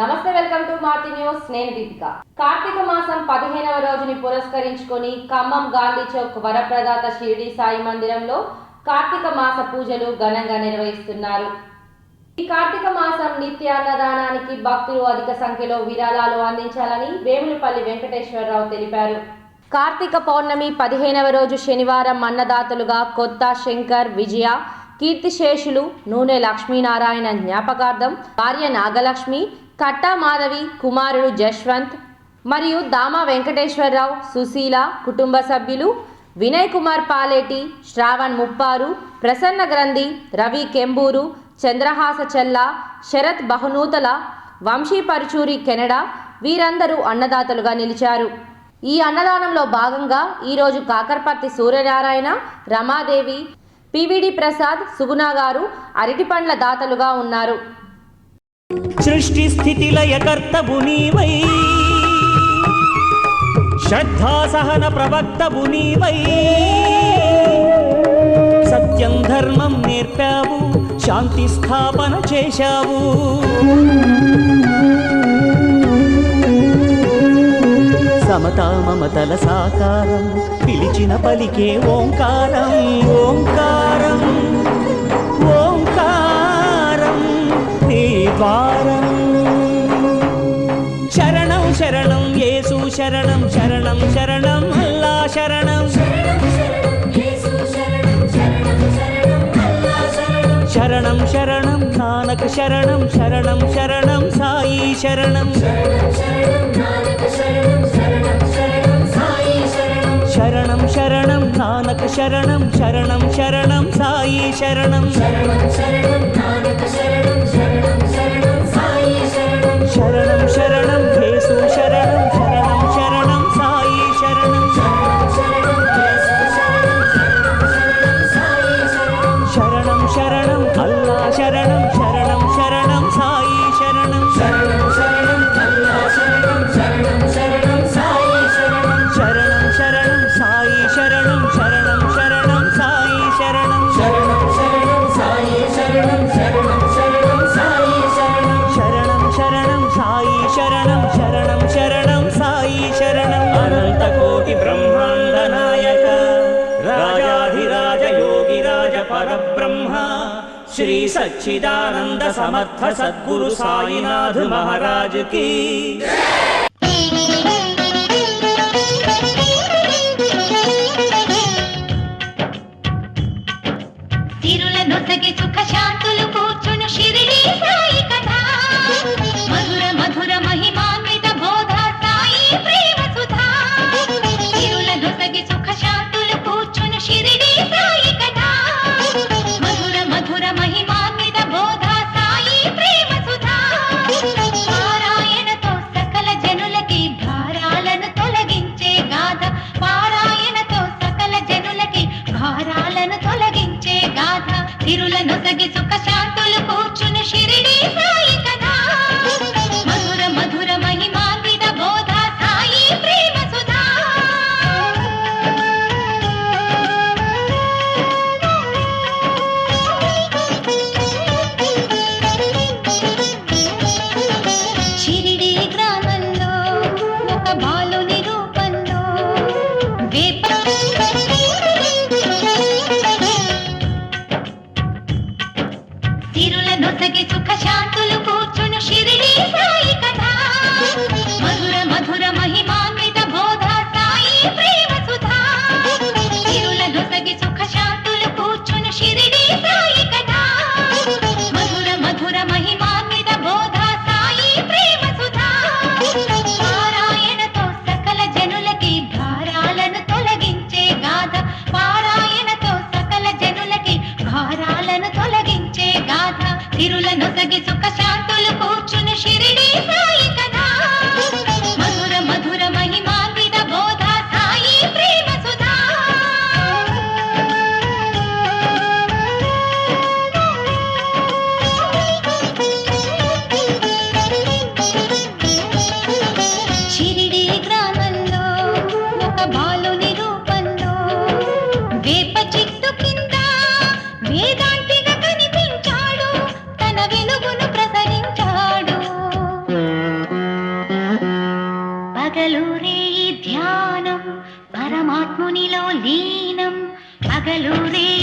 నమస్తే welcome to Maruti news. నేను దీపిక. కార్తీక మాసం పదిహేనవ రోజుని పురస్కరించుకొని ఖమ్మం గాంధీ చౌక్ వరప్రదాత షిరిడి సాయి మందిరంలో కార్తీక మాస పూజలు ఘనంగా నిర్వహిస్తున్నారు. ఈ కార్తీక మాసం నిత్య అన్నదానానికి భక్తులు అధిక సంఖ్యలో విరాళాలు అందించాలని వేములపల్లి వెంకటేశ్వరరావు తెలిపారు. కార్తీక పౌర్ణమి పదిహేనవ రోజు శనివారం అన్నదాతలుగా కొత్త శంకర్ విజయ కీర్తిశేషులు నూనె లక్ష్మీనారాయణ జ్ఞాపకార్థం భార్య నాగలక్ష్మి కట్టా మాధవి కుమారుడు జశ్వంత్ మరియు దామా వెంకటేశ్వరరావు సుశీల కుటుంబ సభ్యులు వినయ్ కుమార్ పాలేటి శ్రావణ్ ముప్పారు ప్రసన్న గ్రంథి రవి కెంబూరు చంద్రహాస చెల్ల శరత్ బహునూతల వంశీ పరుచూరి కెనడా వీరందరూ అన్నదాతలుగా నిలిచారు. ఈ అన్నదానంలో భాగంగా ఈరోజు కాకర్పర్తి సూర్యనారాయణ రమాదేవి పివిడి ప్రసాద్ సుగుణ గారు అరటిపండ్ల దాతలుగా ఉన్నారు. సృష్టి స్థితి లయకర్తవు నీవై. శ్రద్ధాసహన ప్రవక్తవు నీవై. సత్యం ధర్మం నేర్పావు శాంతి స్థాపన చేశావు. సమతా మమతల సాకారం పిలిచిన పలికే ఓంకారం ఓంకారం. வாரம். சரணம் சரணம் ஏசு சரணம் சரணம் சரணம் அல்லா சரணம். சரணம் சரணம் நானக் சரணம் சரணம் சரணம் சாயி சரணம். சரணம் சரணம் நானக் சரணம் சரணம் சரணம் சாயி சரணம் சரணம் சரணம் நானக் சரணம் சரணம். சரணம் அல்லா சரணம் சரணம் சரணம் சாயி சரணம் சரணம் சரணம் அல்லா சரணம் சரணம் சரணம் சாயி சரணம் சரணம் சரணம் சாயி சரணம் சரணம் சரணம் சாயி சரணம் சரணம் சரணம் சாயி சரணம் சரணம் சரணம் சாயி சரணம் சரணம் சரணம் சாயி சரணம் சரணம் சரணம் சாயி சரணம் அனந்த கோடி பிரம்மாண்ட நாயக ராஜாதிராஜ யோகி ராஜ பரப் श्री सच्चिदानन्द समर्थ सद्गुरुसायिनाथमहाराज की। పరమాత్మునిలో లీనం పగలూరే